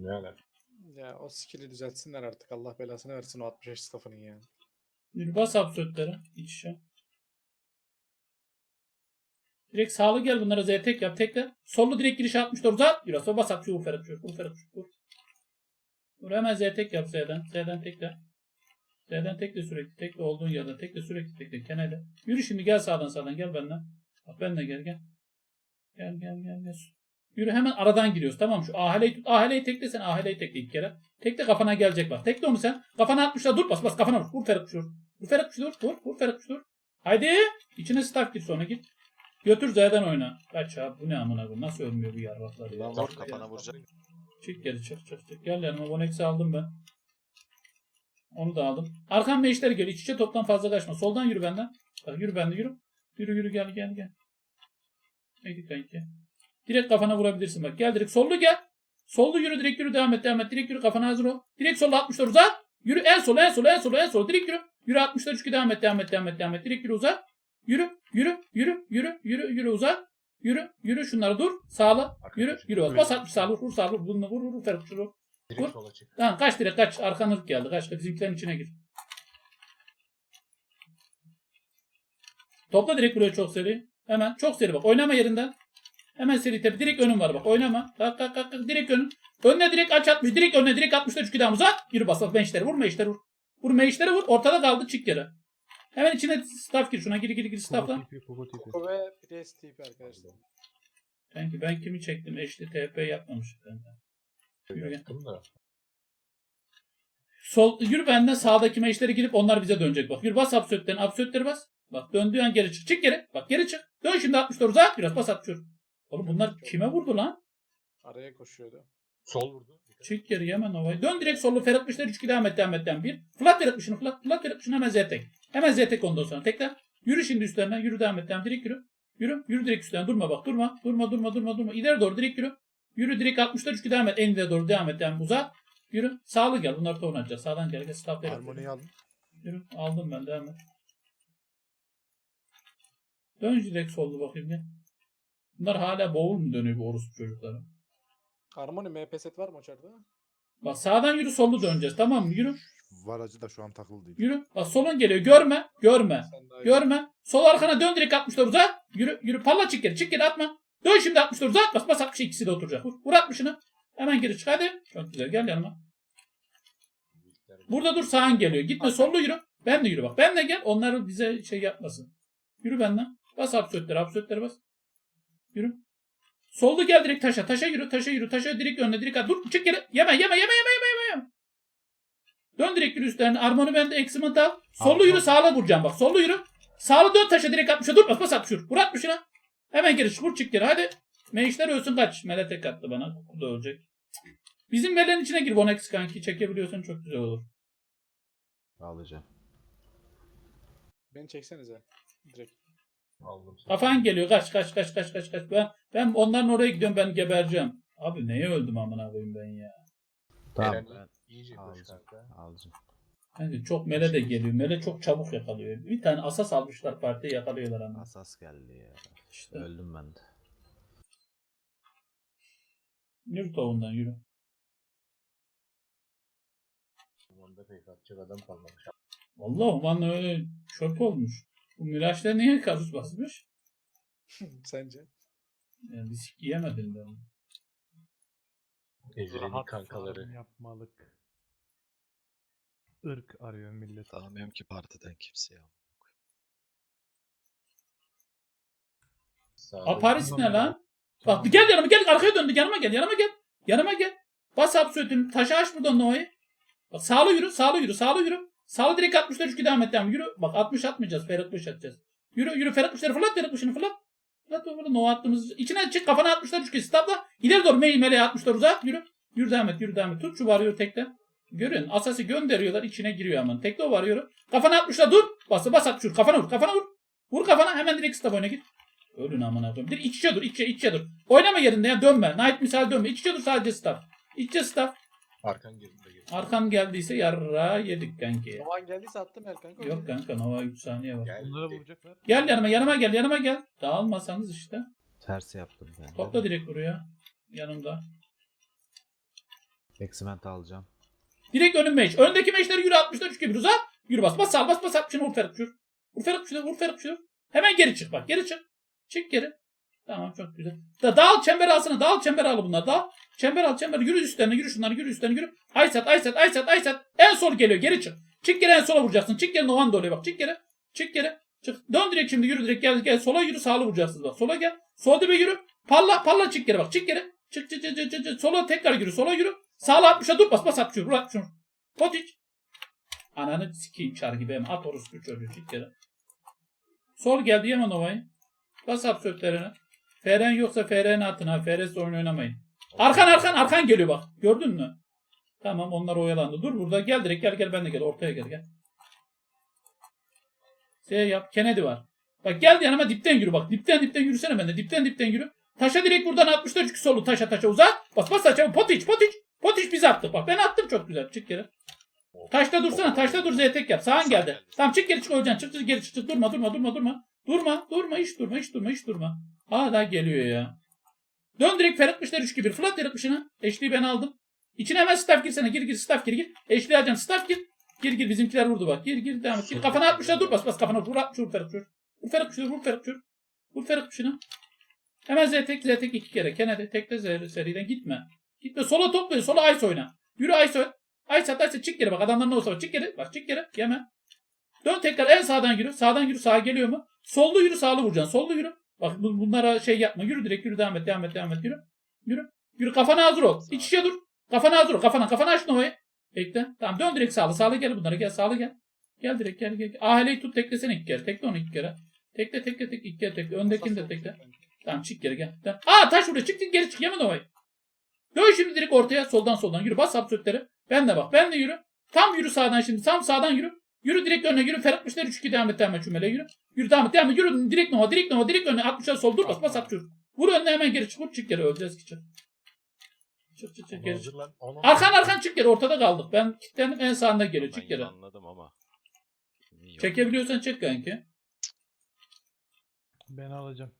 Ne alaka? Ya o skill'i düzeltsinler artık. Allah belasını versin o 65 staff'ının ya. Yürü bas absörtlere. İç içe. Direkt sağlı gel bunlara Z tek yap tekle. Sollu direkt giriş 64 uzat. Yürü sonra bas at şu Ferhat şu. Vur Ferhat şu. Vur. Vur hemen Z tek yap Z'den. Z'den tekle. Z'den tekle sürekli. Tekle olduğun yerden. Tekle sürekli tekle. Kenarda. Yürü şimdi gel sağdan sağdan gel benden. Bak ben de gel gel. Gel gel gel gel. Yürü hemen aradan giriyoruz. Tamam şu ahaleyi tut. Ahaleyi tekle sen. Ahaleyi tekle ilk kere. Tekle kafana gelecek bak. Tekle onu sen. Kafana 60'la dur bas bas kafana vur. Vur Ferhat şu. Vur Ferhat şu dur. Vur. Vur Ferhat şu dur. Haydi. İçine staff gir sonra git. Götür Z'den oyna. Kaç abi bu ne amına koyayım. Nasıl ölmüyor bu yarvaklar ya. Zor kafana vuracak. Çık geri çık çık çık. Gel yanıma. Vonex'i aldım ben. Onu da aldım. Arkan meşleri gel. İç içe toptan fazla kaçma. Soldan yürü benden. Bak yürü benden yürü. Yürü yürü gel gel gel. Peki kanki. Direkt kafana vurabilirsin bak. Gel direkt sollu gel. Sollu yürü direkt yürü devam et devam et. Direkt yürü kafana hazır ol. Direkt sollu 60'lar uzat. Yürü en sol en sol en sol en sol. Direkt yürü. Yürü 60'lar 3 devam et devam et devam et devam et. Direkt yürü uzat. Yürü yürü yürü yürü yürü yürü uzat. Yürü yürü şunları dur. Sağla. Yürü yürü. Bas bas 60 sağ vur vur sağ vur. Bunu vur vur vur. Ferhat. Vur. Direkt sola çık. Tamam kaç direkt kaç. Arkan ırk geldi. Kaç. Bizimkilerin içine gir. Topla direkt buraya çok seri. Hemen çok seri bak. Oynama yerinden. Hemen seri tepe. Direkt önün var bak. Oynama. Kalk kalk kalk. kalk. Direkt önün. Önüne direkt aç 60. Direkt önüne direkt 60'da 3 daha uzat. Yürü bas bas. Bençleri vur. Meşleri vur. Vur meşleri vur. Ortada kaldı. Çık yere. Hemen içine staff gir. Şuna gir gir gir staffla. Koko ve Priest TP arkadaşlar. Sanki ben kimi çektim? Eşli TP yapmamış. Yürü gel. Sol, yürü benden sağdaki meşlere girip onlar bize dönecek. Bak yürü bas absörtlerini. Absörtleri bas. Bak döndüğü an geri çık. Çık geri. Bak geri çık. Dön şimdi 64 uzat. Biraz bas 60. Oğlum bunlar kime vurdu lan? Araya koşuyordu. Sol vurdu. Çık geri hemen ovayı. Dön direkt sollu Ferhat Mışlar 3 devam et devam et devam. Bir. Flat Ferhat Mışını flat. Flat Ferhat Mışını hemen Z tek. Hemen Z tek ondan sonra. Tekrar. Yürü şimdi üstlerine. Yürü devam et devam. Direkt yürü. Yürü. Yürü direkt üstlerine. Durma bak. Durma. Durma durma durma durma. İleri doğru direkt yürü. Yürü direkt 60'lar 3 devam et. Enine doğru devam et devam. Uzat. Yürü. Sağlı gel. Bunları da oynayacağız. Sağdan gel. Gel. Staff. Harmoniyi aldım. Yürü. Aldım ben devam et. Dön direkt soldu bakayım gel. Bunlar hala boğul mu dönüyor bu orospu çocukları? Harmony MP set var mı açarda? Bak sağdan yürü sollu döneceğiz tamam mı? Yürü. Varacı da şu an takılı değil. Yürü. Bak solun geliyor. Görme. Görme. Görme. Sol arkana dön direkt 60'lar uzat. Yürü. Yürü. Palla çık geri. Çık geri atma. Dön şimdi 60'lar uzat. Bas bas 60 ikisi de oturacak. Vur, vur 60'ını. Hemen geri çık hadi. Çok güzel. Gel yanıma. Burada dur sağın geliyor. Gitme sollu yürü. Ben de yürü bak. Ben de gel. Onlar bize şey yapmasın. Yürü benden. Bas absörtleri. Absörtleri bas. Yürü. Soldu gel direkt taşa. Taşa yürü. Taşa yürü. Taşa direkt önüne. Direkt at. Dur çık geri. Yeme yeme yeme yeme yeme yeme. Dön direkt yürü üstlerine. Armonu bende. Eximant al. Sollu yürü. Sağla vuracağım bak. Sollu yürü. Sağlı dön taşa direkt 60'a. Dur bas bas 60 vur. Vur 60'ına. Hemen geri. Vur çık geri. Hadi. Meyişler ölsün kaç. Mele tek attı bana. Kuku da ölecek. Bizim meleğin içine gir Bonex kanki. Çekebiliyorsan çok güzel olur. Alacağım. Beni çeksenize. Direkt. Aldım. Kafan geliyor. Kaç kaç kaç kaç kaç kaç. Ben ben onların oraya gidiyorum. Ben gebereceğim. Abi neye öldüm amına koyayım ben ya. Tamam. Eren iyice koş Alacağım. kanka. Alacağım. Yani çok mele de geliyor. Mele çok çabuk yakalıyor. Bir tane asas almışlar partiye yakalıyorlar ama. Asas geldi ya. İşte Öldüm ben de. yürü tavuğundan yürü. Onda pek atacak adam kalmamış. Vallahi bana öyle çöp olmuş. Bu Miraç'ta niye karus basmış? Sence? Yani bir sik yiyemedin ben. Ecren'in kankaları. farm yapmalık. Irk arıyor millet. Tanımıyorum ki partiden kimse ya. Sağda- Aparis ne lan? Bak gel yanıma gel arkaya döndü yanıma gel yanıma gel. Yanıma gel. Bas absörtünü taşı aç buradan Nova'yı. Bak sağlı yürü sağlı yürü sağlı yürü. Sağlı direkt 60'lar 3 devam et. Yürü. Bak 60 atmayacağız. Ferhat 60 atacağız. Yürü yürü Ferhat 60'ları fırlat Ferhat 60'ını fırlat. Fırlat böyle Nova attığımız. İçine çık kafana 60'lar 3 kez stopla. İleri doğru meleğe meleğe 60'lar uzat. Yürü. Yürü devam et yürü devam et. Tut şu varıyor tekte. Görün asası gönderiyorlar içine giriyor aman. Tekte o varıyor. Kafana 60'la dur. Bas bas at şur. Kafana vur. Kafana vur. Vur kafana hemen direkt stop oyuna git. Ölün amına koyayım. Direkt iç içe dur. iç içe, iç içe dur. Oynama yerinde ya dönme. Knight misal dönme. İç içe dur sadece. İç içe stop. Arkan geride gel. Arkan geldiyse yarra yedik kanki. Novan geldiyse attım el kanka. Yok kanka Nova 3 saniye var. Gel. Bunlara vuracaklar. Gel yanıma yanıma gel yanıma gel. Dağılmasanız işte. Ters yaptım ben. Topla direkt buraya. Yanımda. Eksiment alacağım. Direkt önüm meş. Öndeki meşleri yürü 64 3 gibi uzat. Yürü bas. Bas sal bas bas 60'ını vur Ferit şur. Vur Ferit şur. Vur Ferit şur. Hemen geri çık bak. Geri çık. Çık geri. Tamam çok güzel. Da, dağıl çember alsana. Dağıl çember al bunlar. Dağıl. Çember al çember. Yürü üstlerine yürü şunları yürü üstlerine yürü. Aysat Aysat Aysat Aysat. En sol geliyor. Geri çık. Çık geri en sola vuracaksın. Çık geri Novan da bak. Çık geri. Çık geri. Çık. Dön direkt şimdi yürü direkt gel gel. Sola yürü sağlı vuracaksınız bak. Sola gel. Sol dibe yürü. Palla palla çık geri bak. Çık geri. Çık çık çık çık çık. Sola tekrar yürü. Sola yürü. Sağla 60'a dur bas bas 60'a vur 60'a. Potiç. Ananı sikeyim çar gibi hem at orospu çocuğu çık geri. Sol geldi Yaman Ova'yı. Bas at FR'n yoksa FR'ni atın ha. FR'siz oyun oynamayın. Arkan arkan arkan geliyor bak. Gördün mü? Tamam onlar oyalandı. Dur burada gel direkt gel gel ben de gel. Ortaya gel gel. Şey yap. Kennedy var. Bak gel yanıma dipten yürü bak. Dipten dipten yürüsene ben de. Dipten dipten yürü. Taşa direkt buradan 64 çünkü solu taşa taşa uzat. Bas bas taşa. Potiç potiç. Potiç biz attık. Bak ben attım çok güzel. Çık geri. Taşta dursana. Taşta dur zetek yap. Sağın geldi. Tamam çık geri çık öleceksin. Çık çık geri çık. çık. Durma durma durma durma. Durma durma hiç durma hiç durma hiç durma. Hala geliyor ya. Dön direkt Ferhat Mışlar 3 gibi. Fırlat yaratmışını. Eşliği ben aldım. İçine hemen staff girsene. Gir gir staff gir gir. Eşliği alacağım. Staff gir. Gir gir bizimkiler vurdu bak. Gir gir devam et. Gir kafana atmışlar dur bas bas kafana. Vur at vur Ferhat vur. Vur Ferhat vur vur Ferhat vur. Vur Ferhat şunu. Hemen Z tek Z tek iki kere. Kennedy tekle Z seriden gitme. Gitme sola toplayın. Sola Ice oyna. Yürü Ice oyna. Ice at Ice çık geri bak. Adamlar ne olsa bak. Çık geri. Bak çık geri. Yeme. Dön tekrar en sağdan yürü. Sağdan yürü. Sağa geliyor mu? Sollu yürü sağlı vuracaksın. Sollu yürü. Bak bu- bunlara şey yapma. Yürü direkt yürü devam et devam et devam et yürü. Yürü. Yürü kafana hazır ol. İç içe dur. Kafana hazır ol. Kafana kafana aç Nova'yı. Bekle. Tamam dön direkt sağlı. Sağlı gel bunlara. Gel sağlı gel. Gel direkt gel gel. Aheleyi tut teklesene iki kere. Tekle onu iki kere. Tekle tekle tekle iki kere tekle. Öndekini de tekle. Tamam çık geri gel. Tamam. Aa taş buraya çık geri çık. Yeme Nova'yı. Dön şimdi direkt ortaya soldan soldan yürü. Bas absürtleri. Ben de bak. Ben de yürü. Tam yürü sağdan şimdi. Tam sağdan yürü. Yürü direkt önüne yürü. Ferhat Müşteri 3-2 devam et devam et cümle yürü. Yürü devam et devam et. Yürü direkt Nova direkt Nova direkt önüne 60'a sol dur bas bas at yürü. Vur önüne hemen geri çık. Vur çık geri öleceğiz ki çık. Çık çık çık geri çık. Arkan arkan çık geri ortada kaldık. Ben kilitlendim en sağında geliyor çık geri. anladım ama. Çekebiliyorsan çek kanki. Ben alacağım.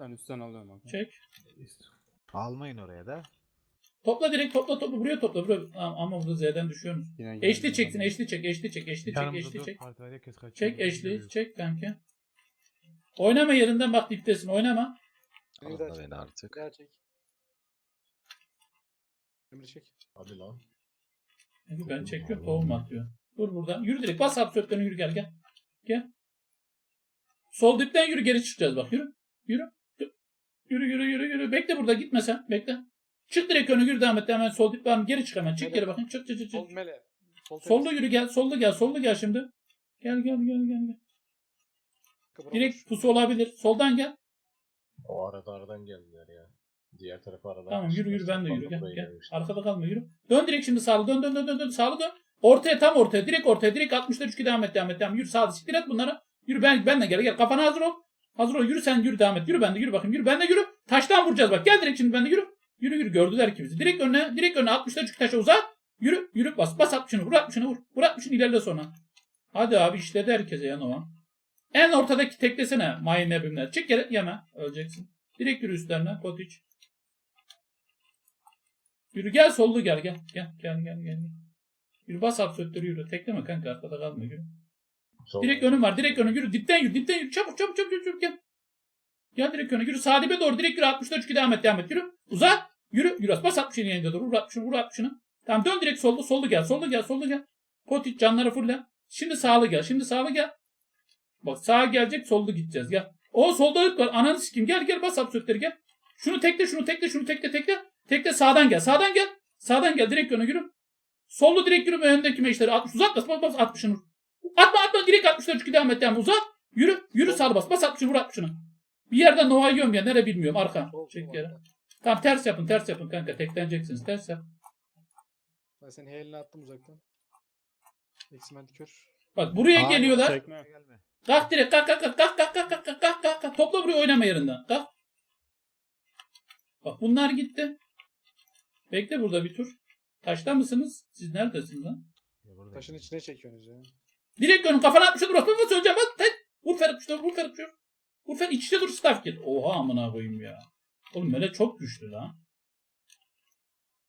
Ben üstten alıyorum bak. Çek. Almayın oraya da. Topla direkt topla topla buraya topla buraya. Ama, ama burada Z'den düşüyorsunuz. Yine Eşli çeksin eşli çek eşli çek eşli çek eşli çek. Çek eşli çek kanki. Oynama yerinden bak diptesin oynama. Alın da beni artık. Daha çek. Emre çek. Hadi lan. Çünkü ben çekiyorum tohum atıyor. Dur burada. Yürü direkt. Bas absörtlerine yürü gel gel. Gel. Sol dipten yürü geri çıkacağız bak. Yürü. Yürü. Yürü yürü yürü yürü. Bekle burada gitme sen. Bekle. Çık direkt öne yürü devam et. Hemen sol dip var mı? Geri çık hemen. Çık geri bakın. Çık çık çık. Sol çık. mele. Sol Solda yürü gel. Solda gel. Solda gel şimdi. Gel gel gel gel. gel. Direkt pusu olabilir. Soldan gel. O arada aradan geldiler ya. Diğer tarafa aradan. Tamam yürü yürü ben de yürü. Gel, gel. gelmişler. Arkada kalma yürü. Dön direkt şimdi sağlı. Dön dön dön dön. dön. Sağlı dön. Ortaya tam ortaya. Direkt ortaya. Direkt 60'lar 3 devam et devam et. Devam. Yürü sağlı. Siktir et bunları. Yürü ben ben de gel gel. Kafana hazır ol. Hazır ol. Yürü sen yürü devam et. Yürü ben de yürü bakayım. Yürü ben de yürü. Taştan vuracağız bak. Gel direkt şimdi ben de yürü. Yürü yürü gördüler ki bizi. Direkt önüne direkt önüne 60'lar 3 taşa uzat. Yürü yürü bas. Bas 60'ını. Vur 60'ını vur. Vur 60'ını ilerle sonra. Hadi abi işledi herkese ya Nova. En ortadaki teklesene. Mayın nebimler. Çık geri yeme. Öleceksin. Direkt yürü üstlerine. Kotiç. Yürü gel sollu gel gel. Gel gel gel gel. gel. Yürü bas absörtleri yürü. Tekleme kanka arkada kalma yürü. Sol- Direkt önüm var. Direkt önüm yürü. Dipten yürü. Dipten yürü. Çabuk çabuk çabuk çabuk, çabuk gel. Gel direkt öne yürü. Sağ dibe doğru. Direkt yürü. 64 çünkü devam et. Devam et. Yürü. Uzat. Yürü. Yürü. Bas 60'ın yanında dur. Vur 60'ını. Vur 60'ını. Tamam dön direkt sollu. Sollu gel. Sollu gel. Sollu gel. Kotiç canları fulle. Şimdi sağlı gel. Şimdi sağlı gel. Bak sağa gelecek. Sollu gideceğiz. Gel. O solda ırk var. Ananı sikeyim. Gel gel. Bas absörtleri gel. Şunu tekle. Şunu tekle. Şunu tekle. Tekle. Tekle sağdan gel. Sağdan gel. Sağdan gel. Direkt öne yürü. Sollu direkt yürü. Önündeki meşleri 60. Uzat bas. Bas bas 60'ını. Atma atma direkt 60'lar çünkü devam et devam uzat. Yürü yürü sağ bas bas 60'ını vur 60'ını. Bir yerden Nova yiyorum ya nere bilmiyorum arka. Çek yere. Tamam ters yapın ters yapın kanka tekleneceksiniz ters yap. Ben senin heyeline attım uzaktan. Kör. Bak buraya Aa, geliyorlar. Çekme. Kalk direkt kalk kalk kalk kalk kalk kalk kalk kalk kalk kalk kalk topla buraya oynama yerinden kalk. Bak bunlar gitti. Bekle burada bir tur. Taşta mısınız? Siz neredesiniz lan? Taşın içine çekiyorsunuz ya. Direkt önüm kafana atmışlar dur atma söyleyeceğim bak. Vur Ferit işte vur Ferit şu. Vur Ferit iç içe dur staff gir. Oha amına koyayım ya. Oğlum böyle çok güçlü lan.